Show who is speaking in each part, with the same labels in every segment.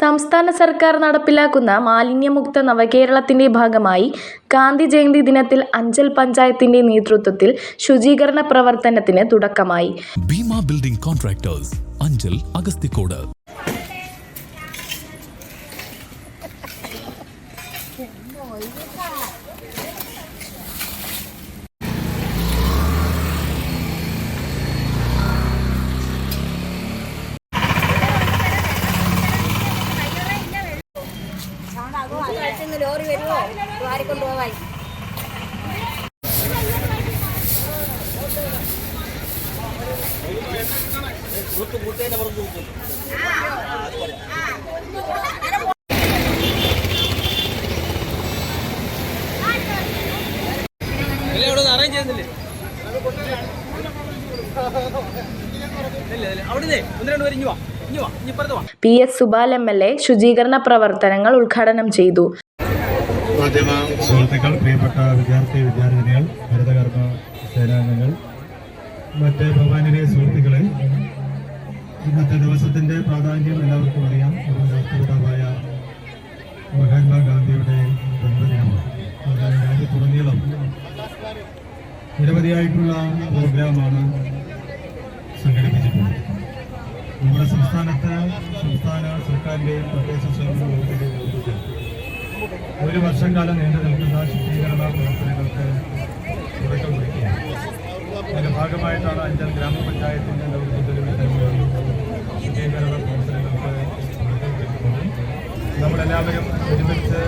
Speaker 1: സംസ്ഥാന സർക്കാർ നടപ്പിലാക്കുന്ന മാലിന്യമുക്ത നവകേരളത്തിന്റെ ഭാഗമായി ഗാന്ധി ജയന്തി ദിനത്തിൽ അഞ്ചൽ പഞ്ചായത്തിന്റെ നേതൃത്വത്തിൽ ശുചീകരണ പ്രവർത്തനത്തിന് തുടക്കമായി.
Speaker 2: Bheema building contractors Anchal Agasthikode.
Speaker 3: കഴിച്ചുന്ന lorry വരുമോ വാരിക്കൊണ്ട് പോവായി
Speaker 4: അല്ലേ അവിടെ ഒന്ന് അറേഞ്ച് ചെയ്യുന്നില്ലേ? ഇല്ല ഇല്ല. അവിടെ ഒന്ന് രണ്ട് പേര് വാ.
Speaker 1: P S Subal M L A ശുചീകരണ പ്രവർത്തനങ്ങൾ ഉദ്ഘാടനം ചെയ്തു.
Speaker 5: മാധ്യമ സുഹൃത്തുക്കൾ പ്രിയപ്പെട്ട വിദ്യാർത്ഥി വിദ്യാർത്ഥിനികൾ ഹരിതകർമ്മ സേനാംഗങ്ങൾ മറ്റ് ഭവാനിലെ സുഹൃത്തുക്കളെ ഇന്നത്തെ ദിവസത്തിന്റെ പ്രാധാന്യം എല്ലാവർക്കും അറിയാം. ഒരു രാഷ്ട്രപിതാവായ മഹാത്മാഗാന്ധിയുടെ ജന്മദിനമാണ് അതായത് രാജ്യത്തുടനീളം നിരവധിയായിട്ടുള്ള പ്രോഗ്രാമാണ് സംഘടിപ്പിച്ചിട്ടുള്ളത്. നമ്മുടെ സംസ്ഥാനത്ത് സംസ്ഥാന സർക്കാരിന്റെയും വകുപ്പിന്റെയും നേതൃത്വത്തിൽ ഒരു വർഷം കാലം നീണ്ടു നിൽക്കുന്ന ശുദ്ധീകരണ പ്രവർത്തനങ്ങൾക്ക് തുടക്കം കുറിക്കുകയാണ്. അതിന്റെ ഭാഗമായിട്ടാണ് അഞ്ചൽ ഗ്രാമപഞ്ചായത്തിന്റെ നേതൃത്വത്തിൽ ശുദ്ധീകരണ പ്രവർത്തനങ്ങൾക്ക് തുടക്കം കുറിക്കുന്നത്. നമ്മളെല്ലാവരും ഒരുമിച്ച്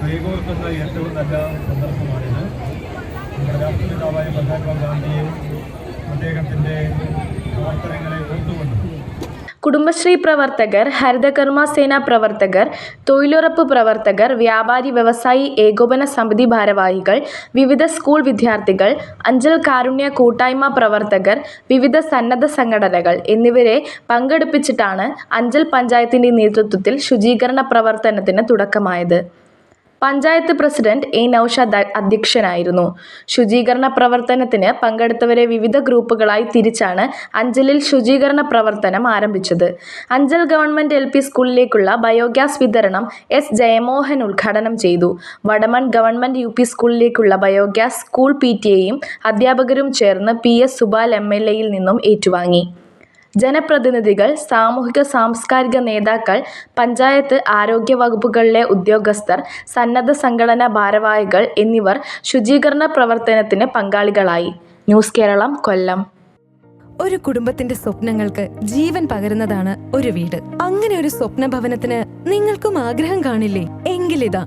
Speaker 5: കൈകോർക്കുന്ന ഏറ്റവും നല്ല സന്ദർഭമാണിത്. നമ്മുടെ രാഷ്ട്രപിതാവായ മഹാത്മാഗാന്ധിയും അദ്ദേഹത്തിന്റെ പ്രവർത്തനങ്ങളെ
Speaker 1: കുടുംബശ്രീ പ്രവർത്തകർ ഹരിതകർമ്മ സേന പ്രവർത്തകർ തൊഴിലുറപ്പ് പ്രവർത്തകർ വ്യാപാരി വ്യവസായി ഏകോപന സമിതി ഭാരവാഹികൾ വിവിധ സ്കൂൾ വിദ്യാർത്ഥികൾ അഞ്ചൽ കാരുണ്യ കൂട്ടായ്മ പ്രവർത്തകർ വിവിധ സന്നദ്ധ സംഘടനകൾ എന്നിവരെ പങ്കെടുപ്പിച്ചിട്ടാണ് അഞ്ചൽ പഞ്ചായത്തിന്റെ നേതൃത്വത്തിൽ ശുചീകരണ പ്രവർത്തനത്തിന് തുടക്കമായത്. പഞ്ചായത്ത് പ്രസിഡന്റ് എ നൌഷാദ് അധ്യക്ഷനായിരുന്നു. ശുചീകരണ പ്രവർത്തനത്തിന് പങ്കെടുത്തവരെ വിവിധ ഗ്രൂപ്പുകളായി തിരിച്ചാണ് അഞ്ചലിൽ ശുചീകരണ പ്രവർത്തനം ആരംഭിച്ചത്. അഞ്ചൽ ഗവൺമെന്റ് എൽ പി സ്കൂളിലേക്കുള്ള ബയോഗ്യാസ് വിതരണം എസ് ജയമോഹൻ ഉദ്ഘാടനം ചെയ്തു. വടമൺ ഗവൺമെന്റ് യു പി സ്കൂളിലേക്കുള്ള ബയോഗ്യാസ് സ്കൂൾ പി ടി എയും അധ്യാപകരും ചേർന്ന് P S Subal M L എയിൽ നിന്നും ഏറ്റുവാങ്ങി. ജനപ്രതിനിധികൾ സാമൂഹിക സാംസ്കാരിക നേതാക്കൾ പഞ്ചായത്ത് ആരോഗ്യ വകുപ്പുകളിലെ ഉദ്യോഗസ്ഥർ സന്നദ്ധ സംഘടനാ ഭാരവാഹികൾ എന്നിവർ ശുചീകരണ പ്രവർത്തനത്തിന് പങ്കാളികളായി. ന്യൂസ് കേരളം കൊല്ലം.
Speaker 6: ഒരു കുടുംബത്തിന്റെ സ്വപ്നങ്ങൾക്ക് ജീവൻ പകരുന്നതാണ് ഒരു വീട്. അങ്ങനെ ഒരു സ്വപ്ന ഭവനത്തിന് നിങ്ങൾക്കും ആഗ്രഹം കാണില്ലേ? എങ്കിലിതാ